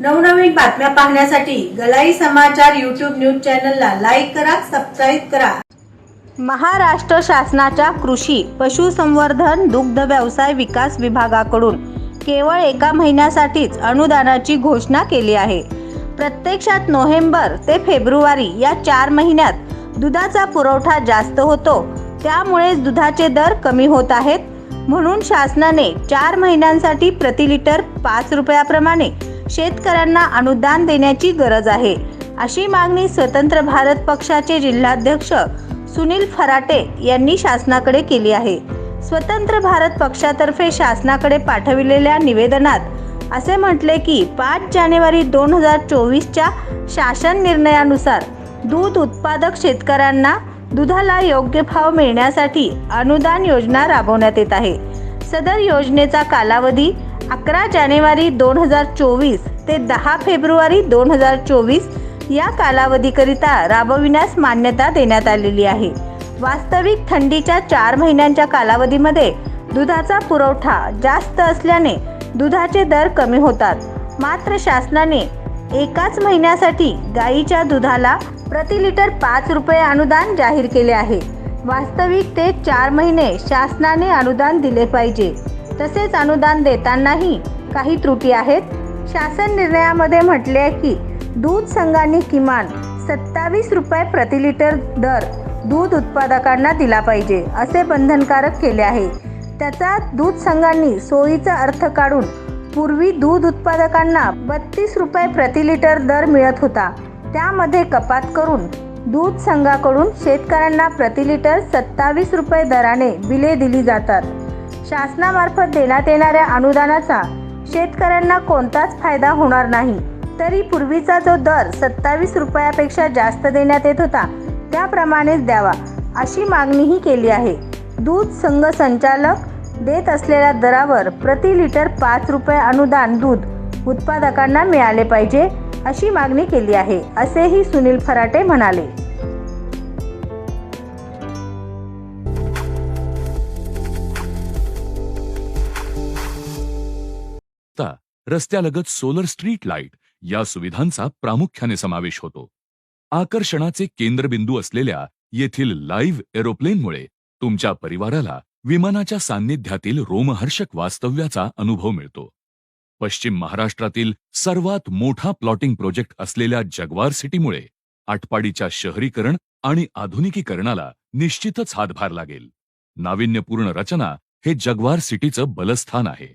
नवनवीन बातम्या पाहण्यासाठी गलाई समाचार यूट्यूब न्यूज चॅनलला लाईक करा सबस्क्राईब करा. महाराष्ट्र शासनाच्या कृषी पशुसंवर्धन दुग्ध व्यवसाय विकास विभागाकडून केवळ एका महिन्यासाठीच अनुदानाची घोषणा केली आहे. प्रत्यक्षात नोव्हेंबर ते फेब्रुवारी या चार महिन्यात दुधाचा पुरवठा जास्त होतो. त्यामुळेच दुधाचे दर कमी होत आहेत. म्हणून शासनाने चार महिन्यांसाठी प्रति लिटर पाच रुपयाप्रमाणे शेतकऱ्यांना अनुदान देण्याची गरज आहे. अशी मागणी स्वतंत्र भारत पक्षाचे जिल्हाध्यक्ष सुनील फराटे यांनी शासनाकडे केली आहे. स्वतंत्र भारत पक्षातर्फे शासनाकडे पाठविलेल्या निवेदनात असे म्हटले की पाच जानेवारी दोन हजार चोवीसच्या शासन निर्णयानुसार दूध उत्पादक शेतकऱ्यांना दुधाला योग्य भाव मिळण्यासाठी अनुदान योजना राबवण्यात येत आहे. सदर योजनेचा कालावधी अकरा जानेवारी दोन हजार चोवीस ते दहा फेब्रुवारी दोन हजार चोवीस या कालावधीकरिता राबविण्यास मान्यता देण्यात आलेली आहे. वास्तविक थंडीच्या चार महिन्यांच्या कालावधीमध्ये दुधाचा पुरवठा जास्त असल्याने दुधाचे दर कमी होतात. मात्र शासनाने एकाच महिन्यासाठी गाईच्या दुधाला प्रति लिटर पाच रुपये अनुदान जाहीर केले आहे. वास्तविक ते चार महिने शासनाने अनुदान दिले पाहिजे. तसेच अनुदान देतानाही काही त्रुटी आहेत. शासन निर्णयामध्ये म्हटले आहे की दूध संघांनी किमान सत्तावीस रुपये प्रति लिटर दर दूध उत्पादकांना दिला पाहिजे असे बंधनकारक केले आहे. त्याचा दूध संघांनी सोयीचा अर्थ काढून पूर्वी दूध उत्पादकांना बत्तीस रुपये प्रति लिटर दर मिळत होता. त्यामध्ये कपात करून दूध संघाकडून शेतकऱ्यांना प्रति लिटर सत्तावीस रुपये दराने बिले दिली जातात. शासनामार्फत देण्यात येणाऱ्या अनुदानाचा शेतकऱ्यांना कोणताच फायदा होणार नाही. तरी पूर्वीचा जो दर सत्तावीस रुपयापेक्षा जास्त देण्यात येत होता त्याप्रमाणेच द्यावा अशी मागणीही केली आहे. दूध संघ संचालक देत असलेल्या दरावर प्रति लिटर पाच रुपये अनुदान दूध उत्पादकांना मिळाले पाहिजे अशी मागणी केली आहे असेही सुनील फराटे म्हणाले. रस्त्यालगत सोलर स्ट्रीट लाइट या सुविधांचा प्रामुख्याने समावेश होतो. आकर्षणाचे केंद्रबिंदू असलेल्या येथील लाईव्ह एरोप्लेनमुळे तुमच्या परिवाराला विमानाच्या सान्निध्यातील रोमहर्षक वास्तव्याचा अनुभव मिळतो. पश्चिम महाराष्ट्रातील सर्वात मोठा प्लॉटिंग प्रोजेक्ट असलेल्या जगवार सिटीमुळे आटपाडीच्या शहरीकरण आणि आधुनिकीकरणाला निश्चितच हातभार लागेल. नाविन्यपूर्ण रचना हे जगवार सिटीचं बलस्थान आहे.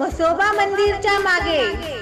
मसोबा मंदिरच्या मागे.